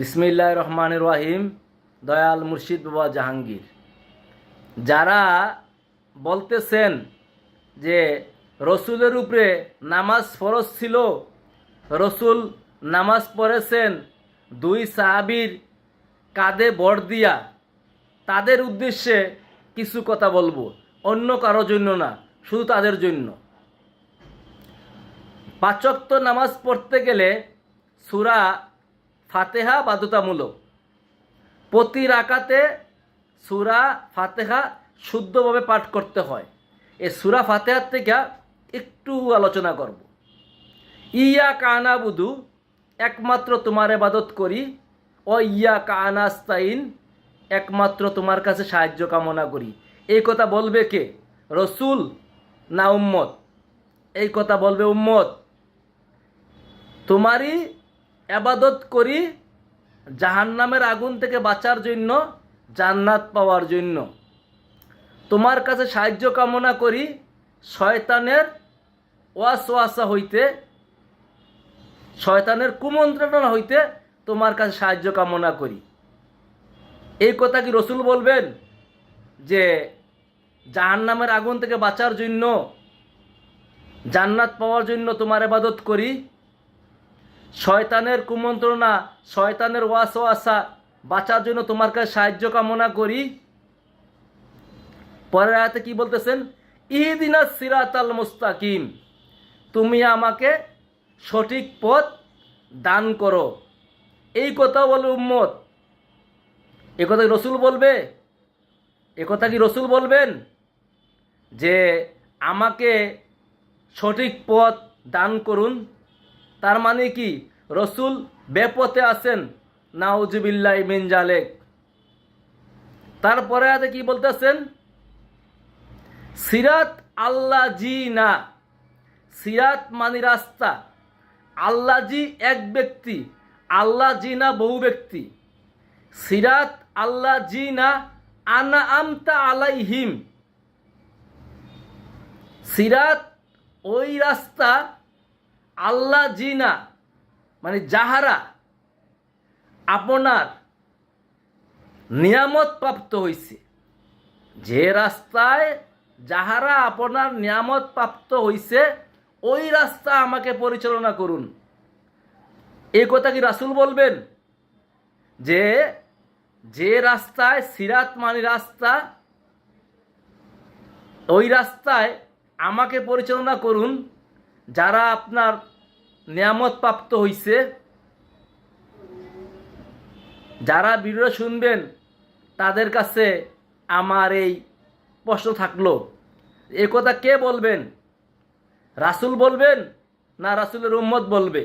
বিসমিল্লাহ রহমান রাহিম দয়াল মুর্শিদ বাবা জাহাঙ্গীর। যারা বলতেছেন যে রসুলের উপরে নামাজ ফরজ ছিল, রসুল নামাজ পড়েছেন, দুই সাহাবির কাঁধে বর দিয়া, তাদের উদ্দেশ্যে কিছু কথা বলব। অন্য কারোর জন্য না, শুধু তাদের জন্য। পাচক্ত নামাজ পড়তে গেলে সুরা ফাতেহা বাধ্যতামূলক। প্রতি রাকাতে সুরা ফাতেহা শুদ্ধভাবে পাঠ করতে হয়। এই সুরা ফাতেহার থেকে একটু আলোচনা করব। ইয়া কানা বুধু, একমাত্র তোমার এবাদত করি। ও ইয়া কানাস্তাইন একমাত্র তোমার কাছে সাহায্য কামনা করি। এই কথা বলবে কে? রসুল না উম্মত? এই কথা বলবে উম্মত। তোমারই আবাদত করি জাহান্নামের আগুন থেকে বাঁচার জন্য, জান্নাত পাওয়ার জন্য। তোমার কাছে সাহায্য কামনা করি শয়তানের ওয়াসওয়াসা হইতে, শয়তানের কুমন্ত্রণা হইতে তোমার কাছে সাহায্য কামনা করি। এই কথা কি রসুল বলবেন? যে জাহান্নামের আগুন থেকে বাঁচার জন্য, জান্নাত পাওয়ার জন্য তোমার আবাদত করি। শয়তানের কুমন্ত্রণা, শয়তানের ওয়াস ওয়াসা বাঁচার জন্য তোমার কাছে সাহায্য কামনা করি। পরের আয়াতে কি বলতেছেন? ইহিদিনা সিরাত আল মুস্তাকিম, তুমি আমাকে সঠিক পথ দান করো। এই কথা বলে উম্মত। এ কথা কি রসুল বলবে? এ কথা কি রসুল বলবেন? যে আমাকে সঠিক পথ দান করুন। তার মানে কি? রসুল বেপথে আছেন, নাউজুবিল্লাহ মিন জালেক। তারপরে আছে কি বলতেছেন? সিরাত আল্লাহ জি না সিরাত মানে রাস্তা। আল্লাহ জি এক ব্যক্তি আল্লাহ জি না বহু ব্যক্তি। সিরাত আল্লাহ জি না আনা আমতা আলাইহিম। সিরাত ওই রাস্তা আল্লাহ জিনা মানে যাহারা আপনার নিয়ামত প্রাপ্ত হইছে। যে রাস্তায় যাহারা আপনার নিয়ামত প্রাপ্ত হইছে, ওই রাস্তা আমাকে পরিচালনা করুন। এই কথা কি রাসুল বলবেন? যে যে রাস্তায় সিরাত মানি রাস্তা, ওই রাস্তায় আমাকে পরিচালনা করুন, যারা আপনার নিয়ামত প্রাপ্ত হইছে। যারা ভিডিও শুনবেন, তাদের কাছে আমার এই প্রশ্ন থাকল। এ কথা কে বলবেন? রাসুল বলবেন না রাসুলের উম্মত বলবে?